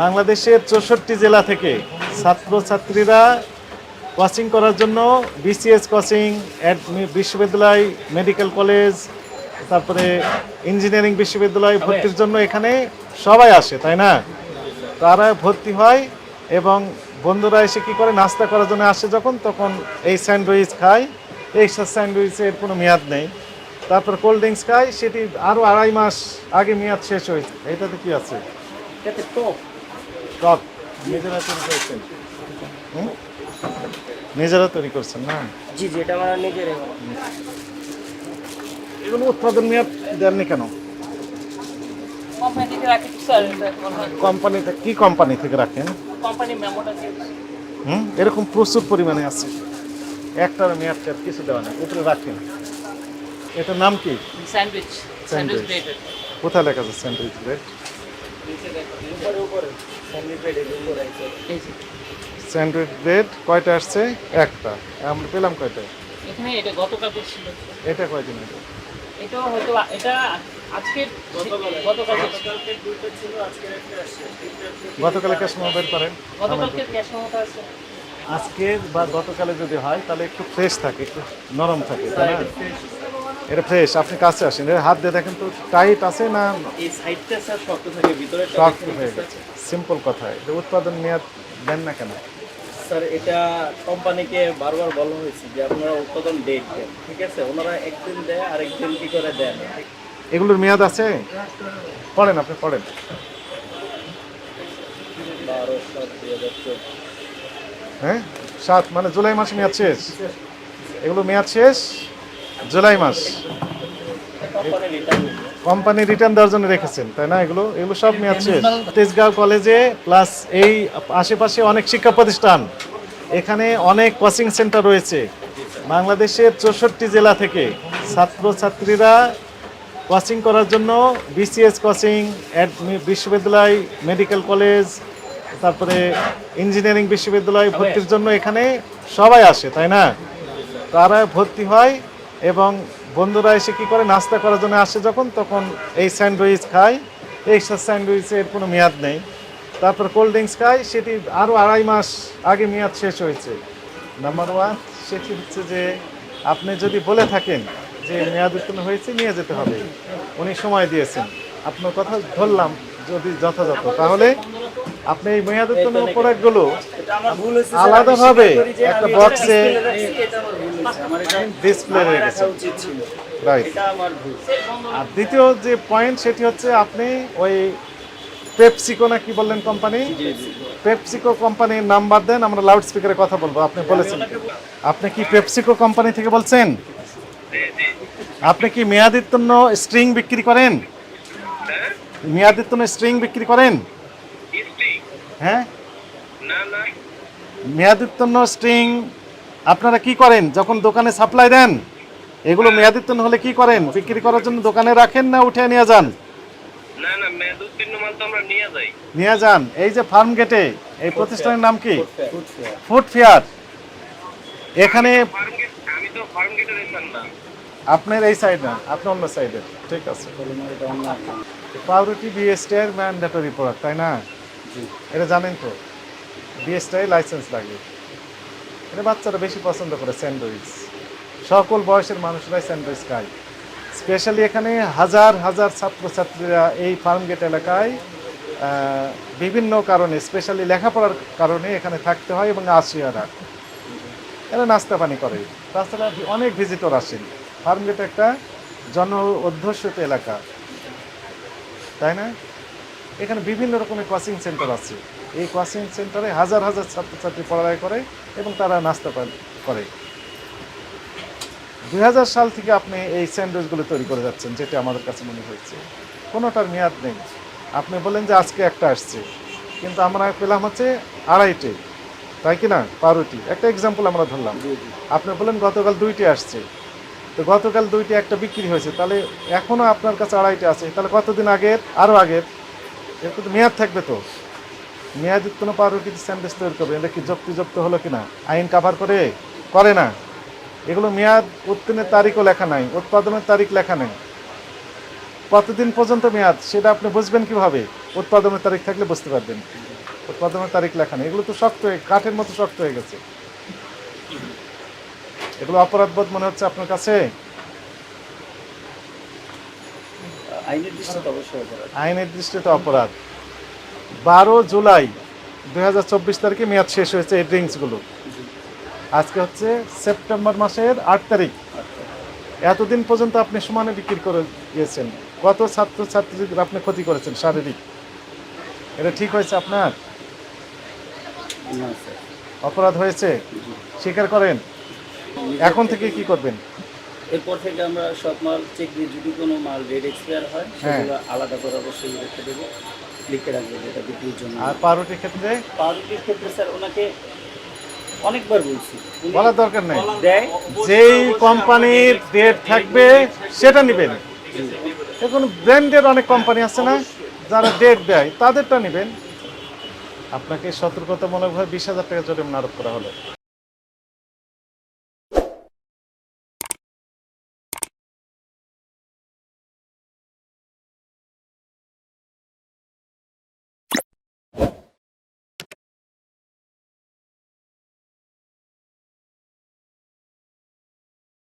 বাংলাদেশের চৌষট্টি জেলা থেকে ছাত্রছাত্রীরা কোচিং করার জন্য বিসিএস কোচিং বিশ্ববিদ্যালয় মেডিকেল কলেজ তারপরে ইঞ্জিনিয়ারিং বিশ্ববিদ্যালয় ভর্তির জন্য এখানে সবাই আসে তাই না? তারা ভর্তি হয় এবং বন্ধুরা এসে কী করে? নাস্তা করার জন্য আসে যখন তখন এই স্যান্ডউইচ খায়। এই স্যান্ডউইচের কোনো মেয়াদ নেই। তারপর কোল্ড ড্রিঙ্কস খায়। সেটি আরও আড়াই মাস আগে মেয়াদ শেষ হয়েছে। এটাতে কি আছে? এটাতে টক টক নিজেরা তৈরি করেছেন। হুম? নিজেরা তৈরি করছেন না? জি জি এটা আমরা নিজের এগুলো উৎপাদন মেয়াদ দেননি কেন? কোম্পানিতে কি কোম্পানি থেকে রাখেন? হুম? এরকম প্রচুর পরিমাণে আছে। একটার মেয়াদ টেয়াদ কিছু দেওয়া নেই। উপরে রাখেন? এটার নাম কি? স্যান্ডউইচ স্যান্ডউইচ কোথায় লেখা আছে স্যান্ডউইচ ব্রেড স্যান্ডউইচ ব্রেড কয়টা আসছে? একটা। আমরা পেলাম কয়টা? এখানে এটা গতকালকে ছিল। এটা কয়দিন আগে? এটাও হয়তো এটা আজকে গতকাল দুটো ছিল আজকে একটা আসছে। গতকালে ক্যাশ মেমো বের করেন। গতকালকে ক্যাশ আছে। আজকে বা গতকালে যদি হয় তাহলে একটু ফ্রেশ থাকে একটু নরম থাকে তাই না? এটা ফ্রেশ আপনি কাছে আসেন। এর হাত দিয়ে দেখেন তো টাইট আছে না এই সাইডটা স্যার শক্ত থাকে ভিতরে শক্ত হয়ে গেছে। সিম্পল কথা এটা উৎপাদন মেয়াদ দেন না কেন? স্যার এটা কোম্পানিকে বারবার বলা হয়েছে যে আপনারা উৎপাদন ডেট দেন ঠিক আছে? ওনারা একদিন দেয় আরেকদিন কি করে দেন? এগুলোর মেয়াদ আছে? পড়েন আপনি পড়েন। বারো সাত দুই হাজার চোদ্দ হ্যাঁ? সাত মানে জুলাই মাস মেয়াদ শেষ। এগুলো মেয়াদ শেষ? জুলাই মাস। কোম্পানি রিটার্ন দেওয়ার জন্য রেখেছেন, তাই না? এগুলো এগুলো সব মেয়াদ শেষ। তেজগাঁও কলেজে প্লাস এই আশেপাশে অনেক শিক্ষা প্রতিষ্ঠান। এখানে অনেক কোচিং সেন্টার রয়েছে। বাংলাদেশের চৌষট্টি জেলা থেকে ছাত্রছাত্রীরা কোচিং করার জন্য বিসিএস কোচিং বিশ্ববিদ্যালয় মেডিকেল কলেজ তারপরে ইঞ্জিনিয়ারিং বিশ্ববিদ্যালয় ভর্তির জন্য এখানে সবাই আসে, তাই না? তারা ভর্তি হয় এবং বন্ধুরা এসে কি করে? নাস্তা করার জন্য আসে যখন, তখন এই স্যান্ডউইচ খায়। এই স্যান্ডউইচের কোনো মেয়াদ নেই। তারপর কোল্ড ড্রিঙ্কস খায়। সেটি আরও আড়াই মাস আগে মেয়াদ শেষ হয়েছে। নাম্বার ওয়ান সেটি হচ্ছে যে আপনি যদি বলে থাকেন যে মেয়াদ উত্তীর্ণ হয়েছে, নিয়ে যেতে হবে। উনি সময় দিয়েছেন। আপনার কথা ধরলাম। যদি যথাযথ, তাহলে আপনি এই মেয়াদ উত্তীর্ণ প্রোডাক্টগুলো আলাদাভাবে একটা বক্সে ডিসপ্লে রাখা গেছে। রাইট আর দ্বিতীয় যে পয়েন্ট সেটি হচ্ছে আপনি ওই পেপসিকো না কি বললেন কোম্পানি পেপসিকো কোম্পানির নাম্বার দেন, আমরা লাউড স্পিকারে কথা বলব। আপনি বলেছেন। আপনি কি পেপসিকো কোম্পানি থেকে বলছেন? আপনি কি মেয়াদিত্তন্য স্ট্রিং বিক্রি করেন? মেয়াদিত্তন্য স্ট্রিং বিক্রি করেন? হ্যাঁ? মেয়াদিত্তন্য স্ট্রিং আপনারা কি করেন? যখন দোকানে সাপ্লাই দেন এগুলো মেয়াদিত্তন্য হলে কি করেন? বিক্রি করার জন্য দোকানে রাখেন না উঠে নিয়ে যান? না না মেয়াদ উত্তীর্ণ মাল তো আমরা নিয়ে যান। এই যে ফার্ম গেটে এই প্রতিষ্ঠানের নাম কি? ফুড ফেয়ার এখানে আমি তো ফার্ম গেটে না। আপনার এই সাইড না আপনি অন্য সাইডে ঠিক আছে। পাউরুটি বিএসটিআর ম্যান্ডেটরি প্রোডাক্ট তাই না? এটা জানেন তো বিএসটিআই লাইসেন্স লাগে। এটা বাচ্চারা বেশি পছন্দ করে স্যান্ডউইচ সকল বয়সের মানুষরাই স্যান্ডউইচ খায়। স্পেশালি এখানে হাজার হাজার ছাত্রছাত্রীরা এই ফার্মগেট এলাকায় বিভিন্ন কারণে স্পেশালি লেখাপড়ার কারণে এখানে থাকতে হয় এবং আসিয়ারা। এরা নাস্তা পানি করে। তাছাড়া অনেক ভিজিটর আসেন। ফার্মগেট একটা জন অধ্যুষিত এলাকা তাই না? এখানে বিভিন্ন রকমের কোচিং সেন্টার আছে। এই কোচিং সেন্টারে হাজার হাজার ছাত্রছাত্রী পড়ালেখা করে এবং তারা নাস্তা করে। দুই হাজার সাল থেকে আপনি এই স্যান্ডউইচগুলো তৈরি করে যাচ্ছেন যেটা আমাদের কাছে মনে হয়েছে। কোনোটার মেয়াদ নেই। আপনি বলেন যে আজকে একটা আসছে কিন্তু আমরা পেলাম হচ্ছে আড়াইটে তাই কি না? পাউরুটি। একটা এক্সাম্পল আমরা ধরলাম। আপনি বলেন গতকাল দুইটি আসছে। তো গতকাল দুইটি একটা বিক্রি হয়েছে। তাহলে এখনও আপনার কাছে আড়াইটা আছে। তাহলে কতদিন আগের? আরও আগের। এর তো মেয়াদ থাকবে তো। মেয়াদ কোনো পাউরুটি স্যান্ডউইচ তৈরি করবে। এটা কি যুক্তিযুক্ত হলো কি না আইন কাভার করে? করে না। এগুলো মেয়াদ উত্তীর্ণের তারিখও লেখা নাই। উৎপাদনের তারিখ লেখা নেই। কতদিন পর্যন্ত মেয়াদ, সেটা আপনি বুঝবেন কীভাবে? উৎপাদনের তারিখ থাকলে বুঝতে পারবেন। উৎপাদনের তারিখ লেখা নেই। এগুলো তো শক্ত হয়ে কাঠের মতো শক্ত হয়ে গেছে। এগুলো অপরাধবোধ মনে হচ্ছে আপনার কাছে? আইনের দৃষ্টিতে অবশ্যই অপরাধ। আইনের দৃষ্টিতে অপরাধ। বারো জুলাই দুই হাজার চব্বিশ তারিখে মেয়াদ শেষ হয়েছে এই ড্রিঙ্কসগুলো। আজকে হচ্ছে সেপ্টেম্বর মাসের আট তারিখ। এতদিন পর্যন্ত আপনি সমানে বিক্রি করে গিয়েছেন। কত ছাত্র ছাত্রীদের আপনি ক্ষতি করেছেন শারীরিক? এটা ঠিক হয়েছে আপনার? অপরাধ হয়েছে? স্বীকার করেন? এখন থেকে কি করবেন? এরপর থেকে আমরা সব মাল চেক দিয়ে যদি কোনো মাল রেড এক্সপায়ার হয় হ্যাঁ। সেগুলো আলাদা করে অবশ্যই রেখে দেবো। লিখে রাখব যেটা বিক্রির জন্য। আর পাউরুটির ক্ষেত্রে? পাউরুটির ক্ষেত্রে স্যার ওনাকে অনেকবার বলছি। বলার দরকার নেই। যেই কোম্পানির ডেট থাকবে সেটা নেবেন। এখন ব্র্যান্ডের অনেক কোম্পানি আছে না যারা ডেট দেয় তাদেরটা নেবেন। আপনাকে সতর্কতামূলকভাবে বিশ হাজার টাকা জরিমানা আরোপ করা হলো।